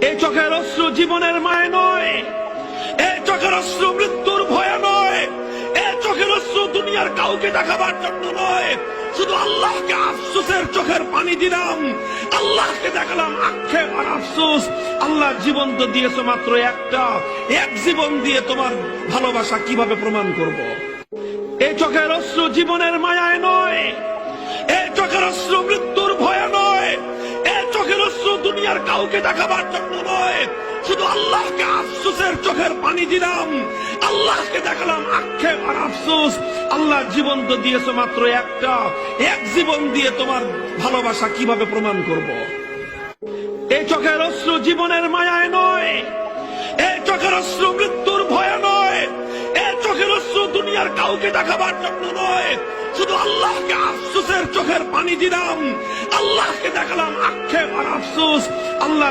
এই চোখের অশ্রু জীবনের মায় নয়। এই চোখের অশ্রু মৃত্যুর ভয় নয়। এই চোখের অশ্রু দুনিয়ার কাউকে দেখাবার জন্য নয়। শুধু আল্লাহকে আফসোসের চোখের পানি দিলাম। আল্লাহকে দেখালাম আক্ষেপ আর আফসোস। আল্লাহ জীবন তো দিয়েছ মাত্র একটা। এক জীবন দিয়ে তোমার ভালোবাসা কীভাবে প্রমাণ করব। এই চোখের অশ্রু জীবনের মায়ায় নয়। চোখের দুনিয়ার কাউকে দেখাবার জন্য নয়, শুধু আল্লাহকে আফসোসের চোখের পানি দিলাম। আল্লাহকে দেখালাম আক্ষেপ আর আফসোস। আল্লাহ জীবন তো দিয়েছ মাত্র একটা। এক জীবন দিয়ে তোমার ভালোবাসা কীভাবে প্রমাণ করব। এই চোখের অশ্রু জীবনের মায়ায় নয় এই চোখের অশ্রু মৃত্যুর ভয় নয় এই চোখের অশ্রু দুনিয়ার কাউকে দেখাবার জন্য নয়, শুধু আল্লাহকে আফসোসের চোখের পানি দিলাম। আল্লাহকে দেখালাম আক্ষেপ আর আফসোস। আল্লাহ